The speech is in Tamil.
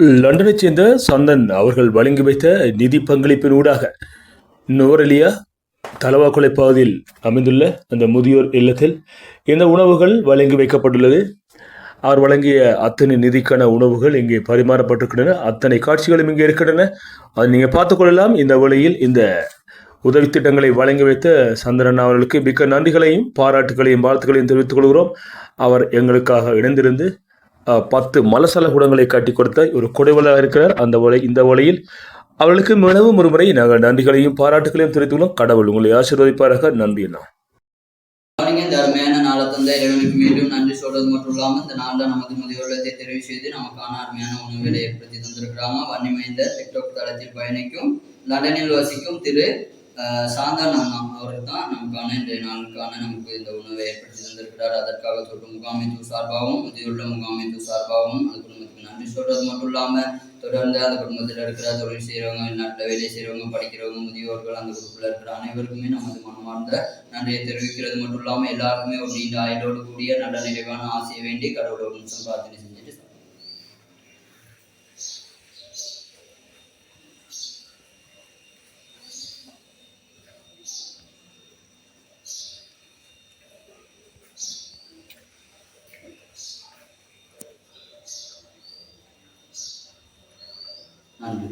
லண்டனைச் சேர்ந்த சந்தன் அவர்கள் வழங்கி வைத்த நிதி பங்களிப்பின் ஊடாக நுவரெலியா தலவாக்குலை பகுதியில் அமைந்துள்ள அந்த முதியோர் இல்லத்தில் இந்த உணவுகள் வழங்கி வைக்கப்பட்டுள்ளது. அவர் வழங்கிய அத்தனை நிதிக்கான உணவுகள் இங்கே பரிமாறப்பட்டிருக்கின்றன. அத்தனை காட்சிகளும் இங்கே இருக்கின்றன. அதை நீங்கள் பார்த்துக்கொள்ளலாம் இந்த வேளையில் இந்த உதவி திட்டங்களை வழங்கி வைத்த சந்திரன் அவர்களுக்கு மிக்க நன்றிகளையும் பாராட்டுகளையும் வாழ்த்துக்களையும் தெரிவித்துக் கொள்கிறோம். அவர் எங்களுக்காக இணைந்திருந்து பத்து மலசல குடங்களை காட்டி கொடுத்த ஒரு கொடைவலாக இருக்கிறார். அந்த ஒலை இந்த ஒலையில் அவளுக்கு மிகவும் ஒரு முறை நாங்கள் நன்றிகளையும் பாராட்டுகளையும் தெரிவித்துள்ளோம். கடவுள் உங்களை ஆசீர்வதிப்பாராக. நன்றி அண்ணா. இந்த அருமையான நாளை தந்த இறைவனுக்கு மீண்டும் நன்றி சொல்றது மட்டும் இல்லாமல் இந்த நாள்ல நமது முதியோர்லத்தை தெரிவு செய்து நமக்கான அருமையான உணவுகளை ஏற்படுத்தி தந்திருக்கிறாங்க வன்னிமைந்த டிக்டாக் தளத்தில் பயணிக்கும் லண்டனில் வசிக்கும் திரு அஹ், சாந்தான் அண்ணா அவர்கள் தான் நமக்கான இன்றைய நாளுக்கான நமக்கு இந்த உணவை ஏற்படுத்தி தந்திருக்கிறார். அதற்காக தொட்டு முகாமைத்து சார்பாகவும் முதியோர்ல முகாமைத்து சார்பாகவும் அந்த குடும்பத்துக்கு நன்றி சொல்றது மட்டும் இல்லாம தொடர்ந்து அந்த குடும்பத்தில் இருக்கிற தொழில் செய்கிறவங்க வெளிநாட்டில் வேலை செய்கிறவங்க படிக்கிறவங்க முதியோர்கள் அந்த குரூப்பில் இருக்கிற அனைவருக்குமே நமது மனமார்ந்த நன்றியை தெரிவிக்கிறது மட்டும் இல்லாமல் எல்லாருக்குமே ஒரு நீண்ட ஆயுளோடு கூடிய நல்ல நிறைவான ஆசையை வேண்டி கடவுளோட நிமிஷம் பிரார்த்தனை செஞ்சுட்டு நன்றி